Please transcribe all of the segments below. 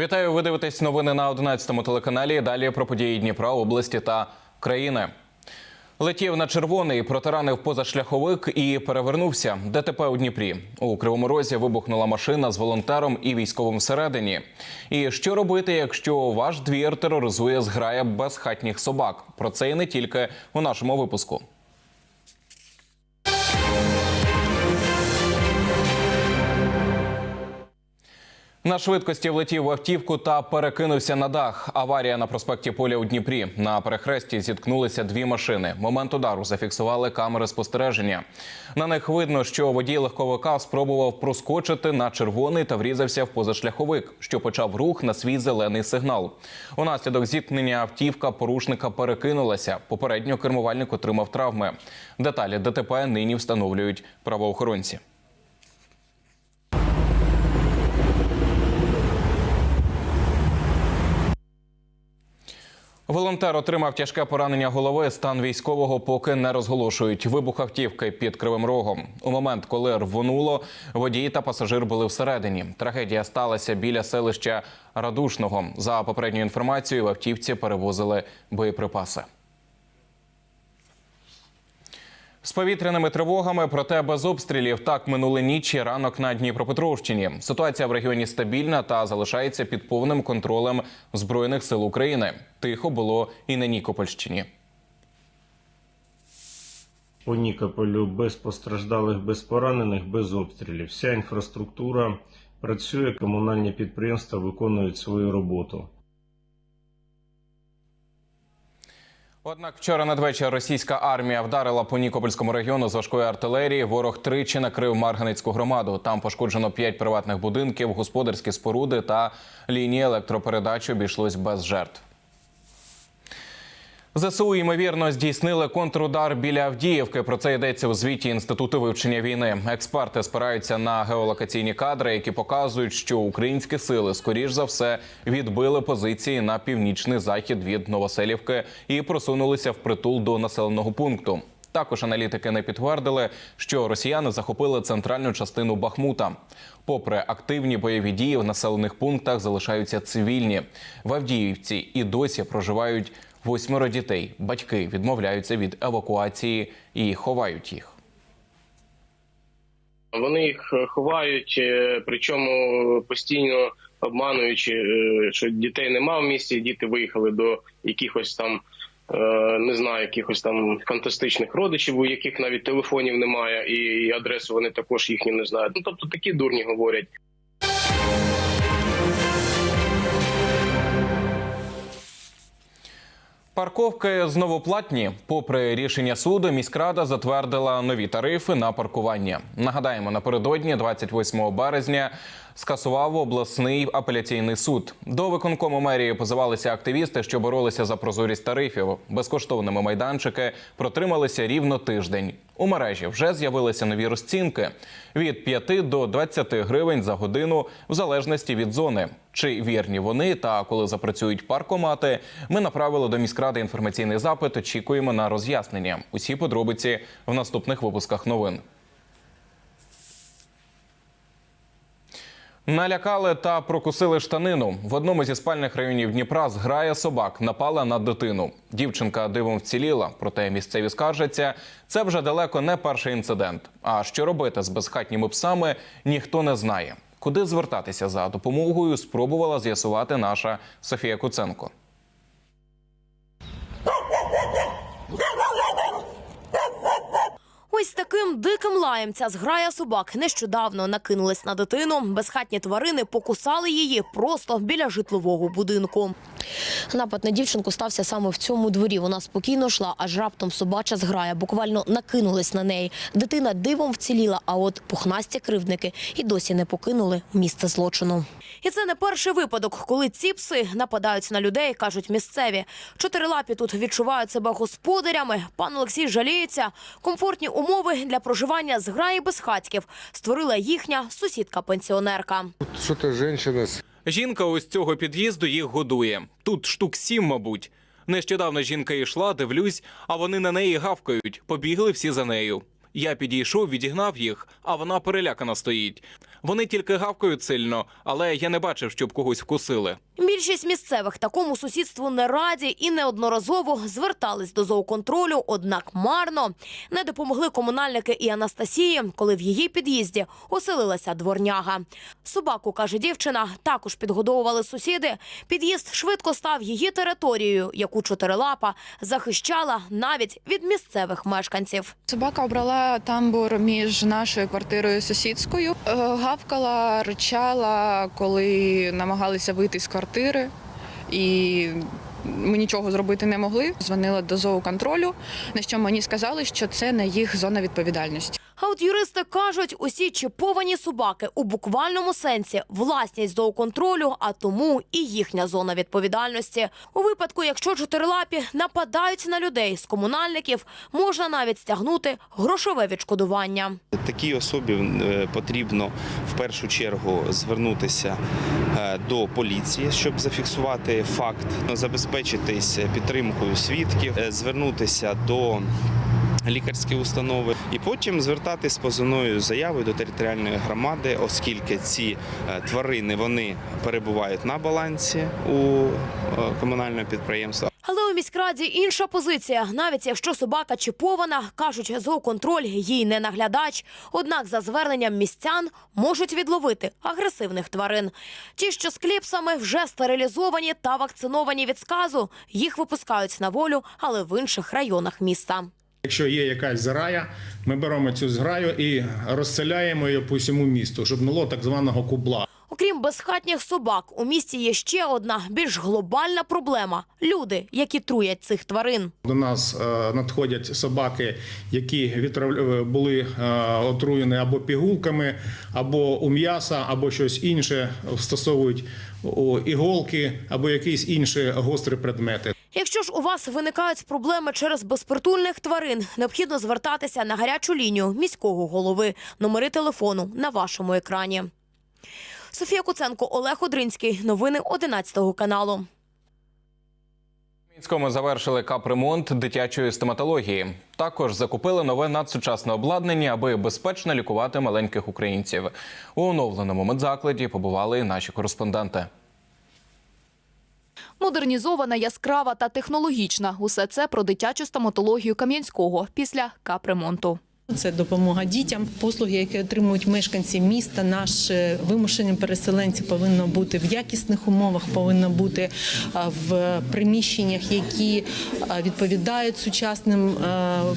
Вітаю, ви дивитесь новини на 11 телеканалі. Далі про події Дніпра, області та країни. Летів на червоний, протаранив позашляховик і перевернувся. ДТП у Дніпрі. У Кривому Розі вибухнула машина з волонтером і військовим всередині. І що робити, якщо ваш двір тероризує зграя безхатніх собак? Про це і не тільки у нашому випуску. На швидкості влетів в автівку та перекинувся на дах. Аварія на проспекті Поля у Дніпрі. На перехресті зіткнулися дві машини. Момент удару зафіксували камери спостереження. На них видно, що водій легковика спробував проскочити на червоний та врізався в позашляховик, що почав рух на свій зелений сигнал. Унаслідок зіткнення автівка порушника перекинулася. Попередньо кермувальник отримав травми. Деталі ДТП нині встановлюють правоохоронці. Волонтер отримав тяжке поранення голови. Стан військового поки не розголошують. Вибух автівки під кривим рогом. У момент, коли рвонуло, водій та пасажир були всередині. Трагедія сталася біля селища Радушного. За попередньою інформацією, в автівці перевозили боєприпаси. З повітряними тривогами, проте без обстрілів. Так минули ніч і ранок на Дніпропетровщині. Ситуація в регіоні стабільна та залишається під повним контролем збройних сил України. Тихо було і на Нікопольщині. По Нікополю без постраждалих, без поранених, без обстрілів. Вся інфраструктура працює, комунальні підприємства виконують свою роботу. Однак вчора надвечір російська армія вдарила по Нікопольському регіону з важкої артилерії. Ворог тричі накрив Марганицьку громаду. Там пошкоджено п'ять приватних будинків, господарські споруди та лінії електропередач обійшлось без жертв. ЗСУ ймовірно здійснили контрудар біля Авдіївки. Про це йдеться у звіті інституту вивчення війни. Експерти спираються на геолокаційні кадри, які показують, що українські сили скоріш за все відбили позиції на північний захід від Новоселівки і просунулися в притул до населеного пункту. Також аналітики не підтвердили, що росіяни захопили центральну частину Бахмута. Попри активні бойові дії в населених пунктах залишаються цивільні. В Авдіївці і досі проживають восьмеро дітей. Батьки відмовляються від евакуації і ховають їх. Вони їх е, ховають, е, причому постійно обмануючи, е, що дітей нема в місті, діти виїхали до якихось там. Не знаю, якихось там фантастичних родичів, у яких навіть телефонів немає, і адресу вони також їхні не знають. Ну тобто такі дурні говорять. Парковки знову платні. Попри рішення суду, міськрада затвердила нові тарифи на паркування. Нагадаємо, напередодні, 28 березня, скасував обласний апеляційний суд. До виконкому мерії позивалися активісти, що боролися за прозорість тарифів. Безкоштовними майданчики протрималися рівно тиждень. У мережі вже з'явилися нові розцінки від 5 до 20 гривень за годину, в залежності від зони. Чи вірні вони та коли запрацюють паркомати, ми направили до міськради інформаційний запит. Очікуємо на роз'яснення. Усі подробиці в наступних випусках новин. Налякали та прокусили штанину. В одному зі спальних районів Дніпра зграя собак напала на дитину. Дівчинка дивом вціліла, проте місцеві скаржаться. Це вже далеко не перший інцидент. А що робити з безхатніми псами, ніхто не знає. Куди звертатися за допомогою, спробувала з'ясувати наша Софія Куценко. Таким диким лаєм ця зграя собак нещодавно накинулась на дитину. Безхатні тварини покусали її просто біля житлового будинку. Напад на дівчинку стався саме в цьому дворі. Вона спокійно йшла, аж раптом собача зграя буквально накинулась на неї. Дитина дивом вціліла, а от пухнасті кривдники і досі не покинули місце злочину. І це не перший випадок, коли ці пси нападають на людей, кажуть місцеві. Чотирилапі тут відчувають себе господарями. Пан Олексій жаліється. Комфортні умови для проживання зграї безхатьків створила їхня сусідка-пенсіонерка. Что-то женщина с Жінка ось цього під'їзду їх годує. Тут штук сім, мабуть. Нещодавно жінка йшла, дивлюсь, а вони на неї гавкають. Побігли всі за нею. Я підійшов, відігнав їх, а вона перелякана стоїть. Вони тільки гавкають сильно, але я не бачив, щоб когось вкусили. Більшість місцевих такому сусідству не раді і неодноразово звертались до зооконтролю, однак марно. Не допомогли комунальники і Анастасії, коли в її під'їзді оселилася дворняга. Собаку, каже дівчина, також підгодовували сусіди. Під'їзд швидко став її територією, яку чотирилапа захищала навіть від місцевих мешканців. Собака обрала тамбур між нашою квартирою і сусідською. Гавкала, ричала, коли намагалися вийти з квартири, і ми нічого зробити не могли. Дзвонила до зооконтролю, на що мені сказали, що це не їх зона відповідальності. А от юристи кажуть, усі чіповані собаки у буквальному сенсі власність зооконтролю, а тому і їхня зона відповідальності. У випадку, якщо чотирилапі нападають на людей з комунальників, можна навіть стягнути грошове відшкодування. Такій особі е, потрібно в першу чергу звернутися е, до поліції, щоб зафіксувати факт, забезпечитись підтримкою свідків, е, звернутися до лікарської установи і потім звертатись з позовною заявою до територіальної громади, оскільки ці е, тварини вони перебувають на балансі у е, комунального підприємства. Але у міськраді інша позиція. Навіть якщо собака чіпована, кажуть, зооконтроль їй не наглядач. Однак за зверненням містян можуть відловити агресивних тварин. Ті, що з кліпсами вже стерилізовані та вакциновані від сказу, їх випускають на волю, але в інших районах міста. Якщо є якась зграя, ми беремо цю зграю і розселяємо її по всьому місту, щоб було так званого кубла. Окрім безхатніх собак, у місті є ще одна більш глобальна проблема люди, які труять цих тварин. До нас е, надходять собаки, які е, були е, отруєні або пігулками, або у м'яса, або щось інше, встосовують іголки або якісь інші гострі предмети. Якщо ж у вас виникають проблеми через безпритульних тварин, необхідно звертатися на гарячу лінію міського голови. Номери телефону на вашому екрані. Софія Куценко, Олег Одринський. Новини 11 каналу. Мінському завершили капремонт дитячої стоматології. Також закупили нове надсучасне обладнання, аби безпечно лікувати маленьких українців. У оновленому медзакладі побували наші кореспонденти. Модернізована, яскрава та технологічна. Усе це про дитячу стоматологію Кам'янського після капремонту. Це допомога дітям. Послуги, які отримують мешканці міста, наші вимушені переселенці повинно бути в якісних умовах, повинно бути в приміщеннях, які відповідають сучасним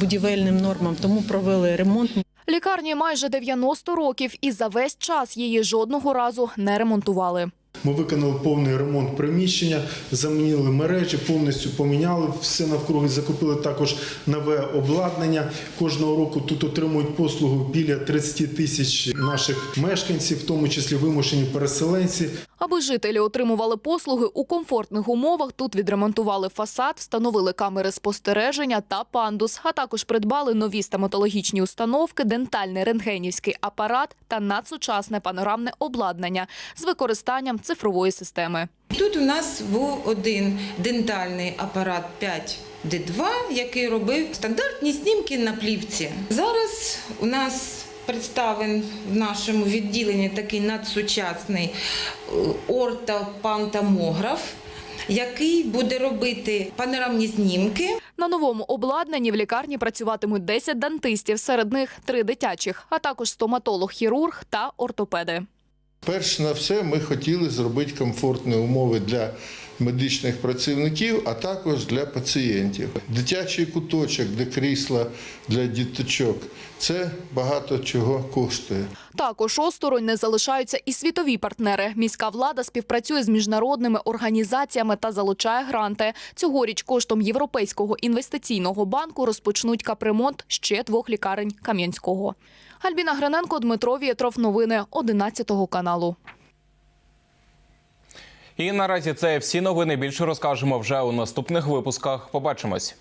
будівельним нормам. Тому провели ремонт. Лікарні майже 90 років і за весь час її жодного разу не ремонтували. Ми виконали повний ремонт приміщення, замінили мережі, повністю поміняли все навкруги, закупили також нове обладнання. Кожного року тут отримують послугу біля 30 тисяч наших мешканців, в тому числі вимушені переселенці. Аби жителі отримували послуги у комфортних умовах, тут відремонтували фасад, встановили камери спостереження та пандус, а також придбали нові стоматологічні установки, дентальний рентгенівський апарат та надсучасне панорамне обладнання з використанням цифрової системи. Тут у нас був один дентальний апарат 5D2, який робив стандартні знімки на плівці. Зараз у нас представлений в нашому відділенні такий надсучасний е, ортопантомограф, який буде робити панорамні знімки. На новому обладнанні в лікарні працюватимуть 10 дантистів, серед них три дитячих, а також стоматолог-хірург та ортопеди. Перш на все, ми хотіли зробити комфортні умови для медичних працівників, а також для пацієнтів. Дитячий куточок, де крісла для діточок, це багато чого коштує. Також осторонь не залишаються і світові партнери. Міська влада співпрацює з міжнародними організаціями та залучає гранти. Цьогоріч коштом Європейського інвестиційного банку розпочнуть капремонт ще двох лікарень Кам'янського. Альбіна Гриненко, Дмитро Вєтров. Новини 11 каналу. І наразі це всі новини. Більше розкажемо вже у наступних випусках. Побачимось.